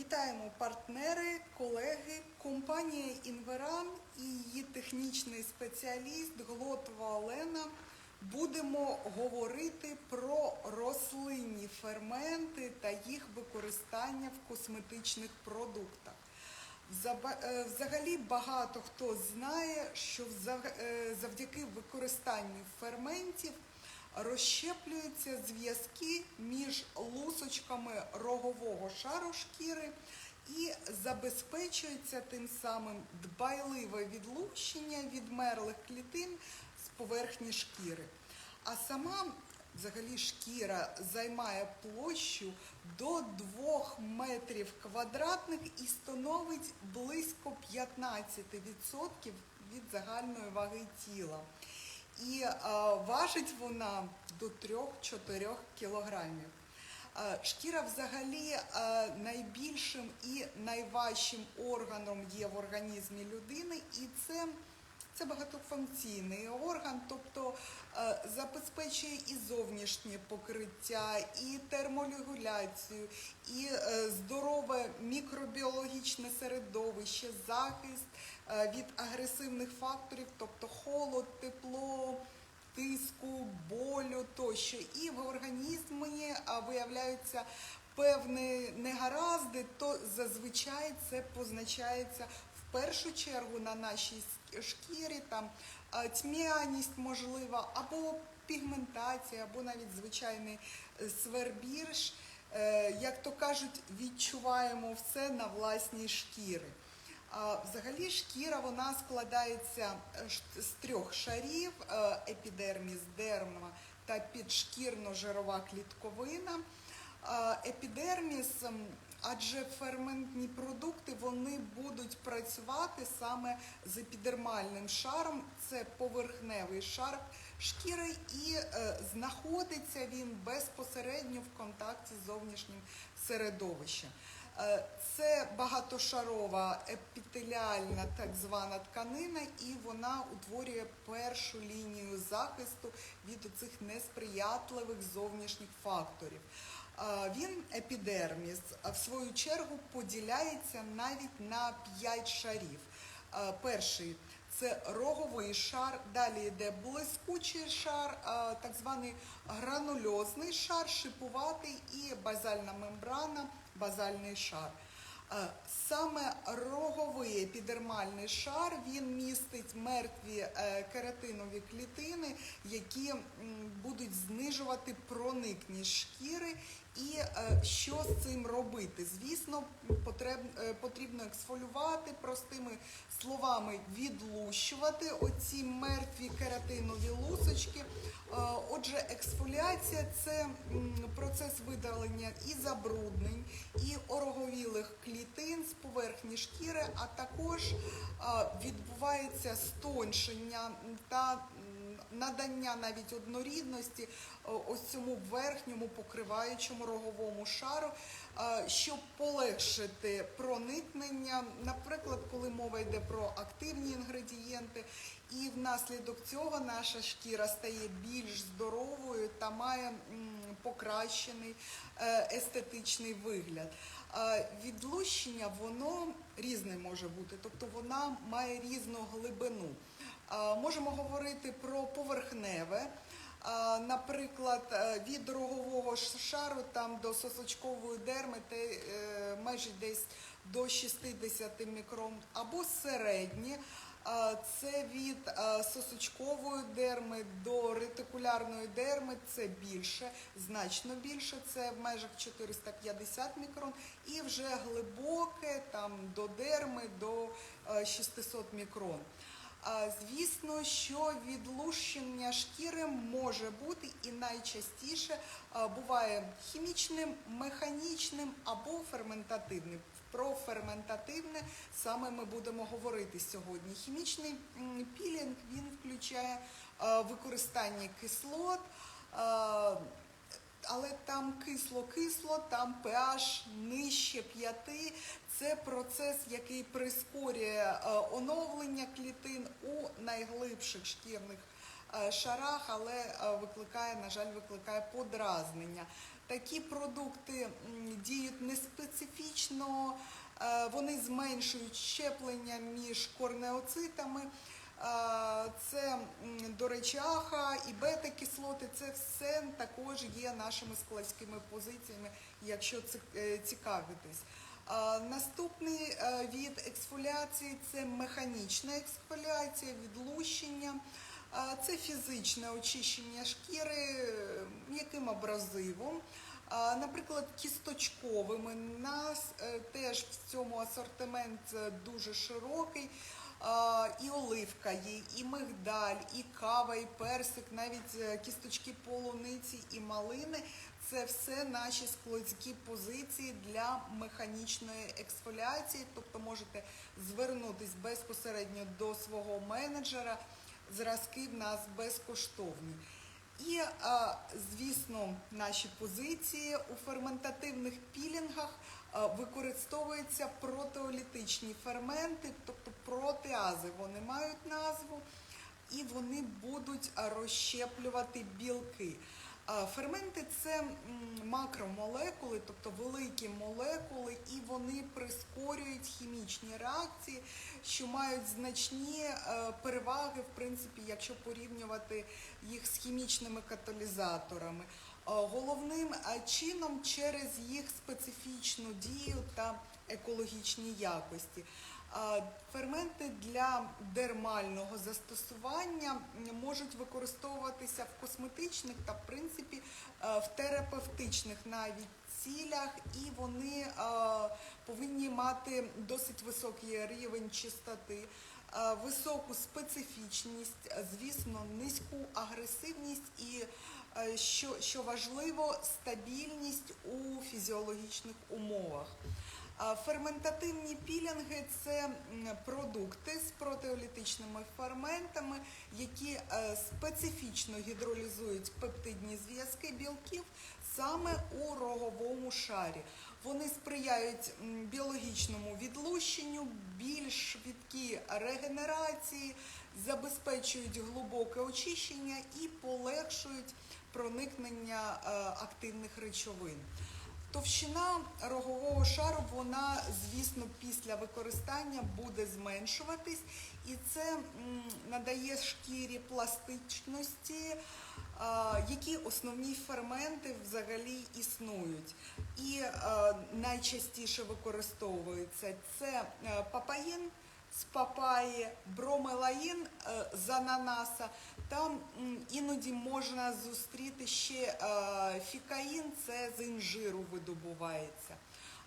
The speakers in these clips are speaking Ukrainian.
Вітаємо партнери, колеги, компанія Інверан і її технічний спеціаліст Глотова Олена. Будемо говорити про рослинні ферменти та їх використання в косметичних продуктах. Е, Взагалі багато хто знає, що е, завдяки використанню ферментів розщеплюються зв'язки між лусочками рогового шару шкіри і забезпечується тим самим дбайливе відлущення відмерлих клітин з поверхні шкіри. А сама взагалі шкіра займає площу до 2 метрів квадратних і становить близько 15% від загальної ваги тіла. І е, важить вона до 3-4 кілограмів. Е, Шкіра взагалі е, найбільшим і найважчим органом є в організмі людини, і це, це багатофункційний орган, тобто е, забезпечує і зовнішнє покриття, і терморегуляцію, і е, здорове мікробіологічне середовище, захист е, від агресивних факторів, тобто холод, тепло тиску, болю тощо. І в організмі виявляються певні негаразди, то зазвичай це позначається в першу чергу на нашій шкірі, там тьмяність можлива, або пігментація, або навіть звичайний е, свербірш. Е, Як то кажуть, відчуваємо все на власній шкірі. Взагалі шкіра вона складається е, з трьох шарів: епідерміс, дерма та підшкірно-жирова клітковина. Епідерміс, адже ферментні продукти вони будуть працювати саме з епідермальним шаром, це поверхневий шар шкіри, і е, знаходиться він безпосередньо в контакті з зовнішнім середовищем. Е, Це багатошарова епітеліальна так звана тканина, і вона утворює першу лінію захисту від оцих несприятливих зовнішніх факторів. Він епідерміс, в свою чергу поділяється навіть на п'ять шарів. Перший це роговий шар, далі йде блискучий шар, так званий гранульозний шар, шипуватий і базальна мембрана, базальний шар. Саме роговий епідермальний шар він містить мертві е, кератинові клітини, які будуть знижувати проникність шкіри. І е, що з цим робити? Звісно, потреб, е, потрібно ексфолювати простими словами, відлущувати оці мертві кератинові лусочки. Е, Отже, ексфоліація це м, процес видалення і забруднень, і ороговілих клітин з поверхні шкіри, а також е, відбувається стоншення та надання навіть однорідності е, ось цьому верхньому покриваючому роговому шару, е, щоб полегшити проникнення, наприклад, коли мова йде про активні інгредієнти, і внаслідок цього наша шкіра стає більш здоровою та має покращений е, естетичний вигляд. Відлущення воно різне може бути, тобто вона має різну глибину. Можемо говорити про поверхневе. Наприклад, е, від рогового шару там до сосочкової дерми е, майже десь до 60 мікрон, або середнє. Це від е, сосочкової дерми до ретикулярної дерми це більше, значно більше, це в межах 450 мікрон, і вже глибоке там до дерми до е, 600 мікрон. Звісно, що відлущення шкіри може бути і найчастіше буває хімічним, механічним або ферментативним. Про ферментативне саме ми будемо говорити сьогодні. Хімічний пілінг він включає використання кислот. Але там кисло-кисло, там pH нижче 5. Це процес, який прискорює е, оновлення клітин у найглибших шкірних е, шарах, але е, викликає, на жаль, викликає подразнення. Такі продукти діють не специфічно специфічно е, вони зменшують щеплення між корнеоцитами. Це, м, до речі, і бета-кислоти, це все також є нашими складськими позиціями, якщо е, цікавитесь. А, Наступний е, від ексфоліації це механічна ексфоліація, відлущення. Це фізичне очищення шкіри м'яким абразивом. Наприклад, кісточковими. Нас е, теж в цьому асортимент дуже широкий. І оливка є, і мигдаль, і кава, і персик, навіть е, кісточки полуниці і малини. Це все наші складські позиції для механічної ексфоліації. Тобто можете звернутись безпосередньо до свого менеджера. Зразки в нас безкоштовні. І, звісно, наші позиції у ферментативних пілінгах використовуються протеолітичні ферменти, тобто протеази. Вони мають назву і вони будуть розщеплювати білки. Ферменти це макромолекули, тобто великі молекули, і вони прискорюють хімічні реакції, що мають значні е, переваги, в принципі, якщо порівнювати їх з хімічними каталізаторами. Головним е, чином через їх специфічну дію та екологічні якості. Ферменти для дермального застосування можуть використовуватися в косметичних та, в принципі, е, в терапевтичних навіть цілях, і вони е, повинні мати досить високий рівень чистоти, е, високу специфічність, звісно, низьку агресивність і, що, що важливо, стабільність у фізіологічних умовах. Ферментативні пілінги це продукти з протеолітичними ферментами, які е, специфічно гідролізують пептидні зв'язки білків саме у роговому шарі. Вони сприяють біологічному відлущенню, більш швидкій регенерації, забезпечують глибоке очищення і полегшують проникнення е, активних речовин. Товщина рогового шару, вона, звісно, після використання буде зменшуватись, і це надає шкірі пластичності, які основні ферменти взагалі існують. І е, найчастіше використовується це е, папаїн з папаї, бромелаїн е, з ананаса. Там іноді можна зустріти ще е, фікаїн, це з інжиру видобувається.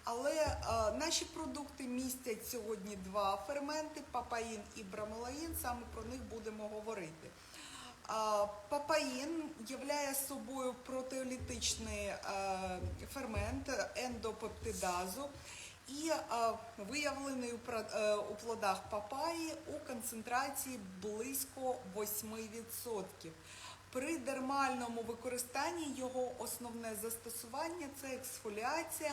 Але е, наші продукти містять сьогодні два ферменти папаїн і бромелаїн, саме про них будемо говорити. Папаїн являє собою протеолітичний фермент ендопептидазу і е, виявлений у е, у плодах папаї у концентрації близько 8%. При дермальному використанні його основне застосування це ексфоліація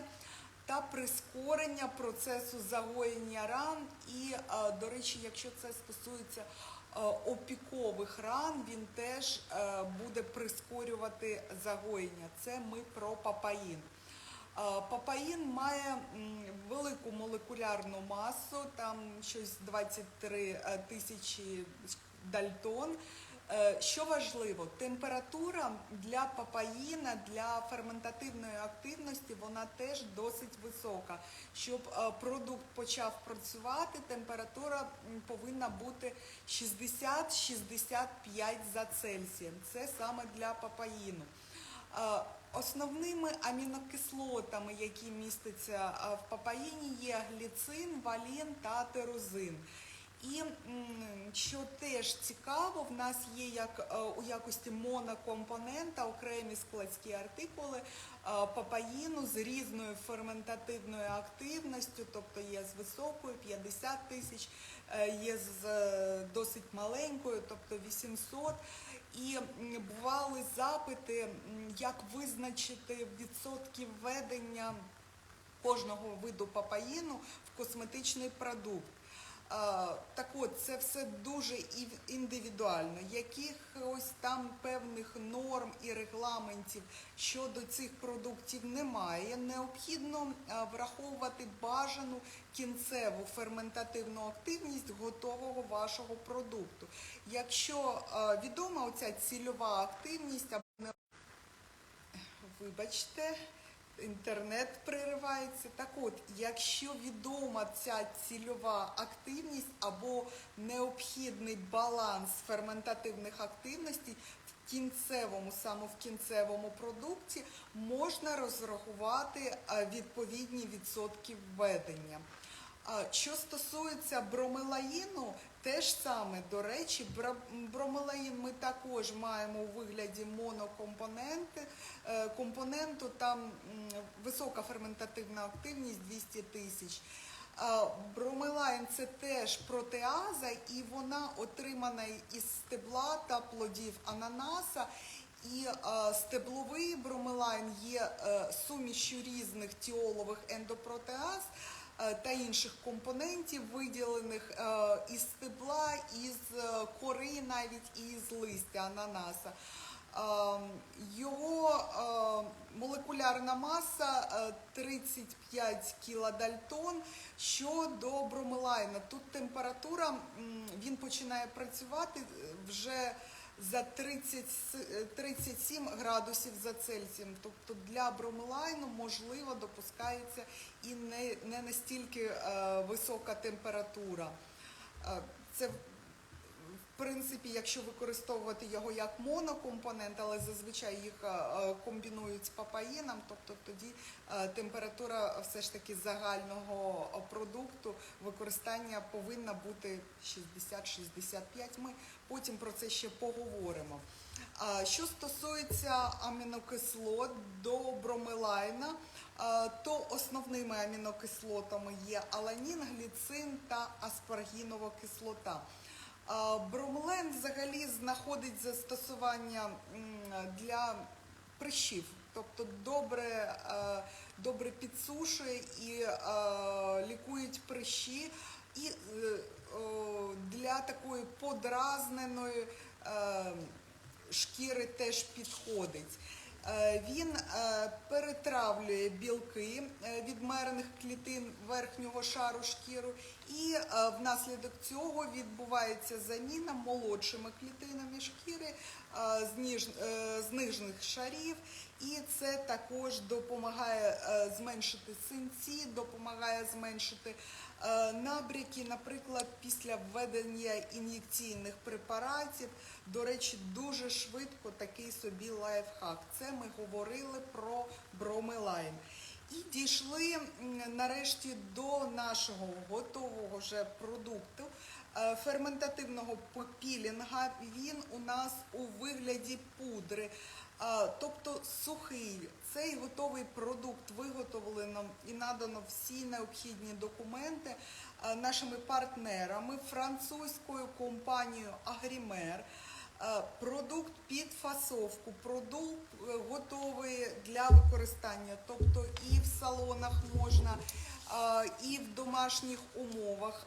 та прискорення процесу загоєння ран. І, е, до речі, якщо це стосується опікових ран, він теж буде прискорювати загоєння. Це ми про папаїн. Папаїн має велику молекулярну масу, там щось 23 е, тисячі дальтон. Е, Що важливо, температура для папаїна, для ферментативної активності, вона теж досить висока. Щоб е, продукт почав працювати, температура повинна бути 60-65 за Цельсієм. Це саме для папаїну. Основними амінокислотами, які містяться в папаїні, є гліцин, валін та тирозин. І що теж цікаво, в нас є як е, у якості монокомпонента окремі складські артикули е, папаїну з різною ферментативною активністю, тобто є з високою 50 тисяч, е, є з досить маленькою, тобто 800. І бували запити, як визначити відсотки введення кожного виду папаїну в косметичний продукт. Так от, це все дуже індивідуально. Якихось там певних норм і регламентів щодо цих продуктів немає. Необхідно враховувати бажану кінцеву ферментативну активність готового вашого продукту. Якщо відома оця цільова активність або не Вибачте, інтернет приривається. Так от, якщо відома ця цільова активність або необхідний баланс ферментативних активностей в кінцевому, саме в кінцевому продукті, можна розрахувати е, відповідні відсотки введення. Що стосується бромелаїну, теж саме, до речі, бромелаїн ми також маємо у вигляді монокомпоненти. Е, Компоненту там висока ферментативна активність 200 тисяч. Бромелайн це теж протеаза, і вона отримана із стебла та плодів ананаса. І е, стебловий бромелайн є е, сумішю різних тіолових ендопротеаз та інших компонентів, виділених е, із стебла, із е, кори, навіть і з листя ананаса. Е, Його е, молекулярна маса е, 35 кілодальтон. Щодо бромелайна, тут температура, він починає працювати е, вже за 30, с- 37 градусів за Цельсієм. Тобто для бромелайну можливо допускається і не, не настільки е, висока температура. Е, це принципі, якщо використовувати його як монокомпонент, але зазвичай їх е, е, комбінують з папаїном, тобто тоді е, температура все ж таки загального продукту використання повинна бути 60-65. Ми потім про це ще поговоримо. Що стосується амінокислот до бромелайна, то основними амінокислотами є аланін, гліцин та аспаргінова кислота. А, Бромелен взагалі знаходить застосування для прищів, тобто добре, е, добре підсушує і е, лікують прищі, і е, для такої подразненої шкіри теж підходить. Е, Він е, перетравлює білки е, відмерених клітин верхнього шару шкіру, і внаслідок цього відбувається заміна молодшими клітинами шкіри з, нижніх шарів, і це також допомагає зменшити синці, допомагає зменшити набряки, наприклад, після введення ін'єкційних препаратів. До речі, дуже швидко такий собі лайфхак. Це ми говорили про бромелайн. І дійшли нарешті до нашого готового вже продукту е, ферментативного пілінга. Він у нас у вигляді пудри, е, тобто сухий. Цей готовий продукт виготовлено і надано всі необхідні документи е, нашими партнерами французькою компанією Агрімер. Е, Продукт під фасовку, продукт е, готовий для використання, тобто і в салонах можна, е, і в домашніх умовах.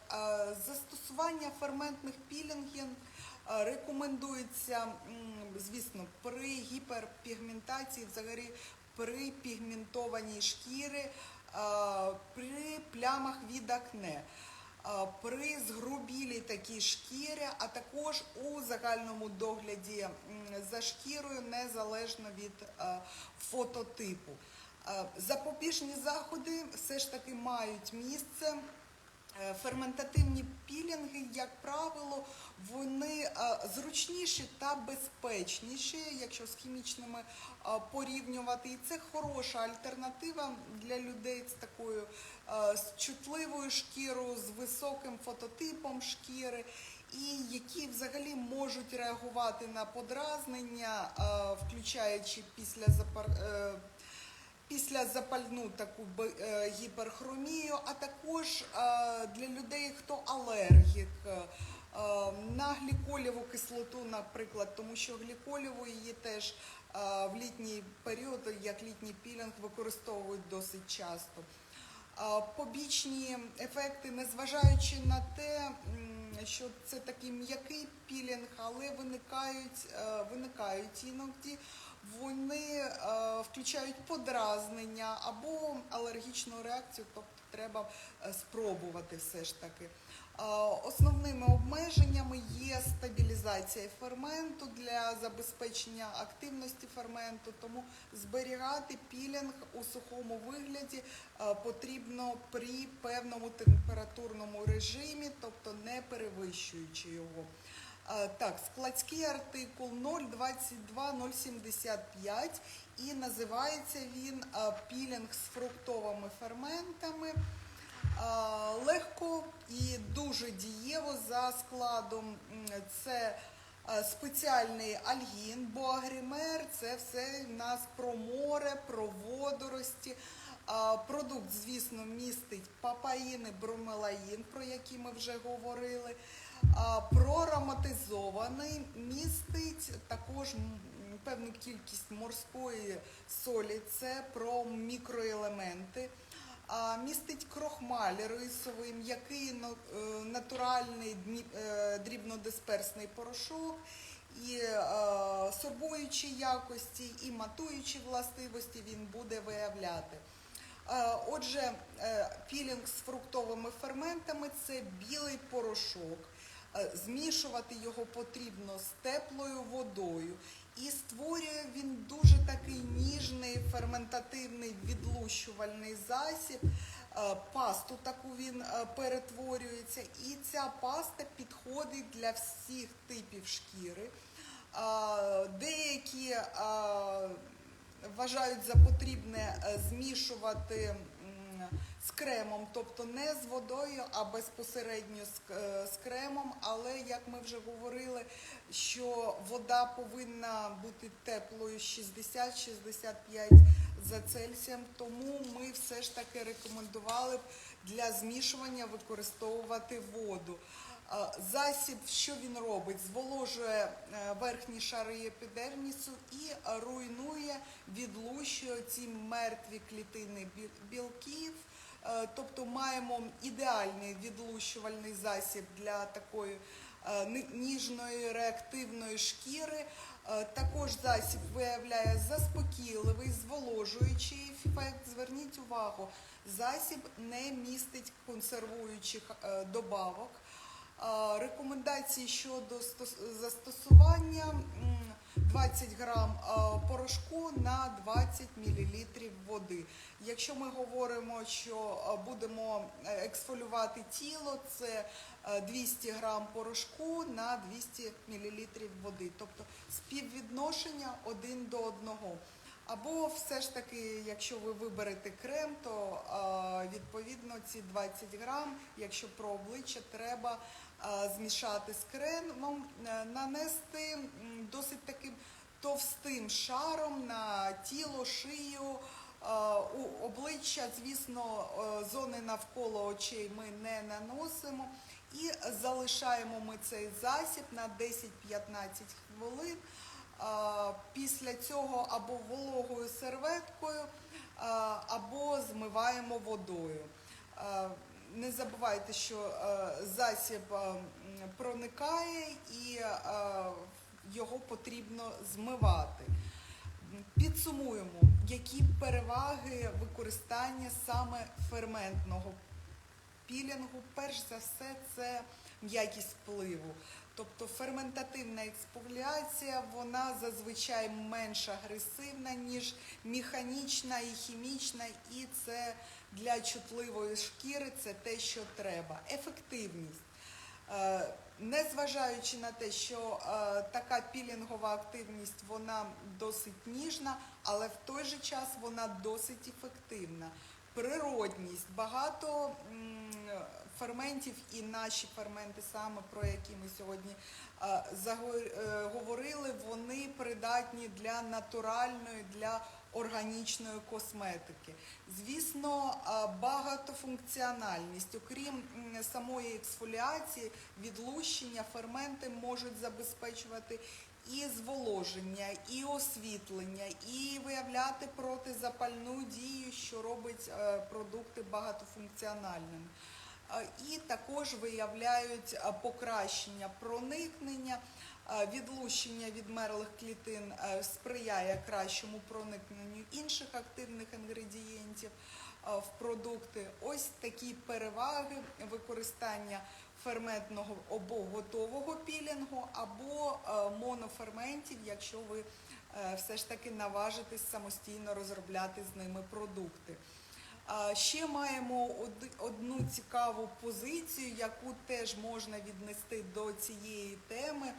Застосування ферментних пілінгів рекомендується, звісно, при гіперпігментації, взагалі при пігментованій шкірі, е, при плямах від акне при згрубілій такій шкірі, а також у загальному догляді за шкірою незалежно від е, фототипу. Запобіжні заходи все ж таки мають місце. Е, Ферментативні пілінги, як правило, вони е, зручніші та безпечніші, якщо з хімічними е, порівнювати. І це хороша альтернатива для людей з такою з чутливою шкірою, з високим фототипом шкіри, і які взагалі можуть реагувати на подразнення, включаючи після запар. Після запальну таку е, гіперхромію, а також е, для людей, хто алергік е, на гліколіву кислоту, наприклад, тому що гліколіву її теж в літній період, як літній пілінг, використовують досить часто. Побічні ефекти, незважаючи на те, що це такий м'який пілінг, але виникають, виникають іноді, вони е, включають подразнення або алергічну реакцію, тобто треба е, спробувати все ж таки. Е, Основними обмеженнями є стабілізація ферменту для забезпечення активності ферменту, тому зберігати пілінг у сухому вигляді потрібно при певному температурному режимі, тобто не перевищуючи його. Так, складський артикул 022075 і називається він пілінг з фруктовими ферментами. Легко і дуже дієво за складом. Це спеціальний альгін, бо агрімер це все в нас про море, про водорості. Продукт, звісно, містить папаїни, бромелаїн, про які ми вже говорили. Проароматизований містить також певну кількість морської солі, це про мікроелементи. Містить крохмаль рисовий, м'який е, натуральний е, дрібнодисперсний порошок, і е, сорбуючі якості, і матуючі властивості він буде виявляти. Отже, е, пілінг з фруктовими ферментами це білий порошок. Е, Змішувати його потрібно з теплою водою. І створює він дуже такий ніжний ферментативний відлущувальний засіб. Е, Пасту таку він е, перетворюється, і ця паста підходить для всіх типів шкіри. Деякі вважають за потрібне змішувати з кремом, тобто не з водою, а безпосередньо з, е, з кремом. Але як ми вже говорили, що вода повинна бути теплою 60-65 за Цельсієм, тому ми все ж таки рекомендували б для змішування використовувати воду. Е, Засіб, що він робить? Зволожує е, верхні шари епідермісу і руйнує, відлущує ці мертві клітини бі- білків. Е, Тобто маємо ідеальний відлущувальний засіб для такої е, ніжної реактивної шкіри. Е, Також засіб виявляє заспокійливий, зволожуючий ефект. Зверніть увагу, засіб не містить консервуючих добавок. Рекомендації щодо стос- застосування 20 грам е, порошку на 20 мл води. Якщо ми говоримо, що е, будемо е, ексфолювати тіло, це е, 200 грам порошку на 200 мл води, тобто співвідношення один до одного. Або все ж таки, якщо ви виберете крем, то відповідно ці 20 грам, якщо про обличчя, треба змішати з кремом, е, нанести досить таким товстим шаром на тіло, шию. У обличчя, звісно, е, зони навколо очей ми не наносимо і залишаємо ми цей засіб на 10-15 хвилин. Після цього або вологою серветкою, або змиваємо водою. Не забувайте, що е, засіб е, проникає і е, його потрібно змивати. Підсумуємо, які переваги використання саме ферментного пілінгу. Перш за все, це м'якість впливу. Тобто ферментативна експоліація, вона зазвичай менш агресивна, ніж механічна і хімічна, і це для чутливої шкіри це те, що треба. Ефективність. Е, Незважаючи на те, що е, така пілінгова активність вона досить ніжна, але в той же час вона досить ефективна. Природність, багато ферментів і наші ферменти, саме про які ми сьогодні е, е, говорили, вони придатні для натуральної, для органічної косметики. Звісно, а, багатофункціональність, окрім самої ексфоліації, відлущення, ферменти можуть забезпечувати і зволоження, і освітлення, і виявляти протизапальну дію, що робить е, продукти багатофункціональними. І також виявляють покращення проникнення, відлущення відмерлих клітин сприяє кращому проникненню інших активних інгредієнтів в продукти. Ось такі переваги використання ферментного або готового пілінгу, або моноферментів, якщо ви е, все ж таки наважитесь самостійно розробляти з ними продукти. Ще маємо одну цікаву позицію, яку теж можна віднести до цієї теми.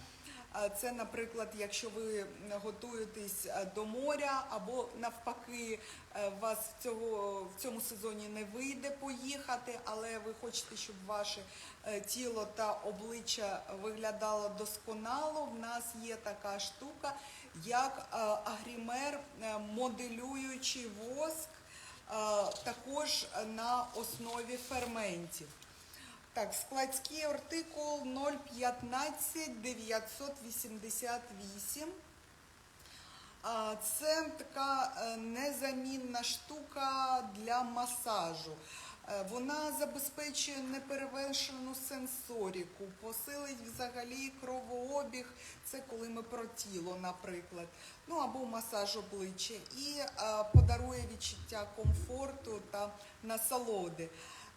Це, наприклад, якщо ви готуєтесь е, до моря, або навпаки, е, вас в цього в цьому сезоні не вийде поїхати, але ви хочете, щоб ваше е, тіло та обличчя виглядало досконало. В нас є така штука, як агрімер, моделюючий воск також на основі ферментів. Так, складський артикул 015 988. Це така е, незамінна штука для масажу. Е, Вона забезпечує неперевершену сенсоріку, посилить взагалі кровообіг. Це коли ми про тіло, наприклад, ну або масаж обличчя, і е, подарує відчуття комфорту та насолоди.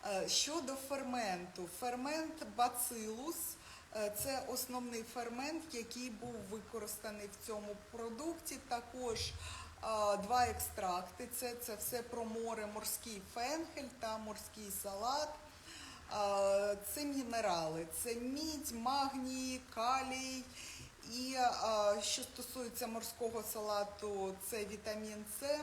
Е, Щодо ферменту, фермент бацилус це основний фермент, який був використаний в цьому продукті. Також два екстракти. Це, це все про море, морський фенхель та морський салат. Це мінерали, це мідь, магній, калій. І що стосується морського салату, це вітамін С.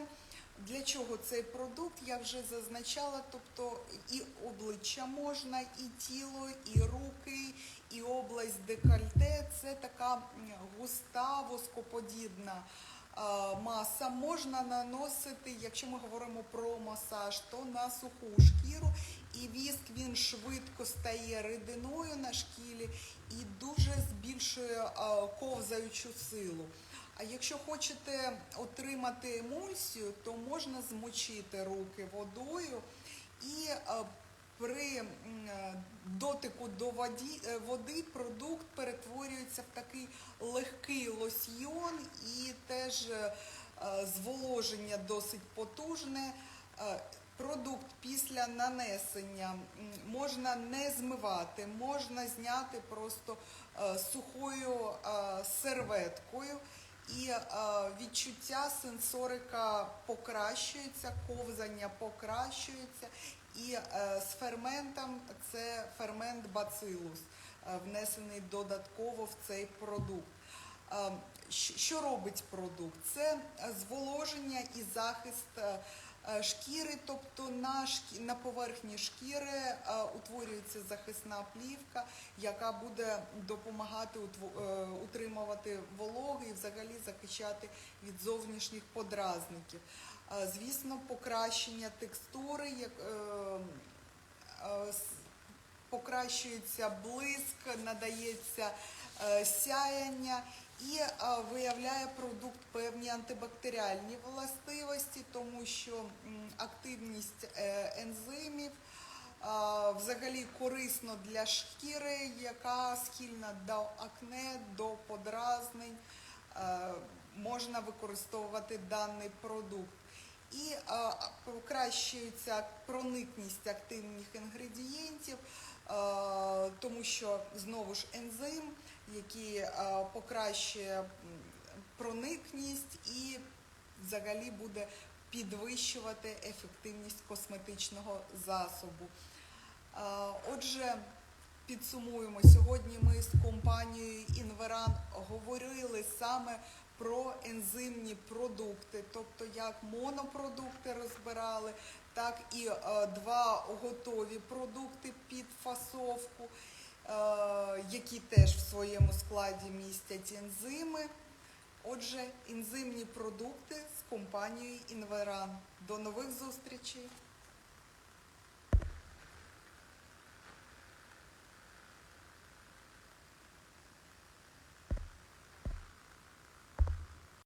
Для чого цей продукт? Я вже зазначала, тобто і обличчя можна, і тіло, і руки, і область декольте. Це така густа воскоподібна маса. Можна наносити, якщо ми говоримо про масаж, то на суху шкіру. І віск він швидко стає рідиною на шкілі і дуже збільшує ковзаючу силу. А якщо хочете отримати емульсію, то можна змочити руки водою і при е, дотику до воді, е, води продукт перетворюється в такий легкий лосьйон і теж е, зволоження досить потужне. Продукт після нанесення можна не змивати, можна зняти просто сухою серветкою. І відчуття сенсорика покращується, ковзання покращується. І е, з ферментом це фермент бацилус, е, внесений додатково в цей продукт. Е, Що робить продукт? Це зволоження і захист шкіри, тобто на, шкі... на поверхні шкіри е, утворюється захисна плівка, яка буде допомагати е, утримувати вологи і взагалі захищати від зовнішніх подразників. Е, Звісно, покращення текстури, як, е, е, покращується блиск, надається е, сяяння і е, виявляє продукт певні антибактеріальні властивості, тому що активність е, ензимів е, взагалі корисно для шкіри, яка схильна до акне, до подразнень. Можна використовувати даний продукт. І покращується проникність активних інгредієнтів, тому що знову ж ензим, е, покращує проникність і взагалі буде підвищувати ефективність косметичного засобу. Отже, підсумуємо, сьогодні ми з компанією Інверан говорили саме про ензимні продукти, тобто як монопродукти розбирали, так і е, два готові продукти під фасовку, які теж в своєму складі містять ензими. Отже, ензимні продукти з компанією Інверан. До нових зустрічей!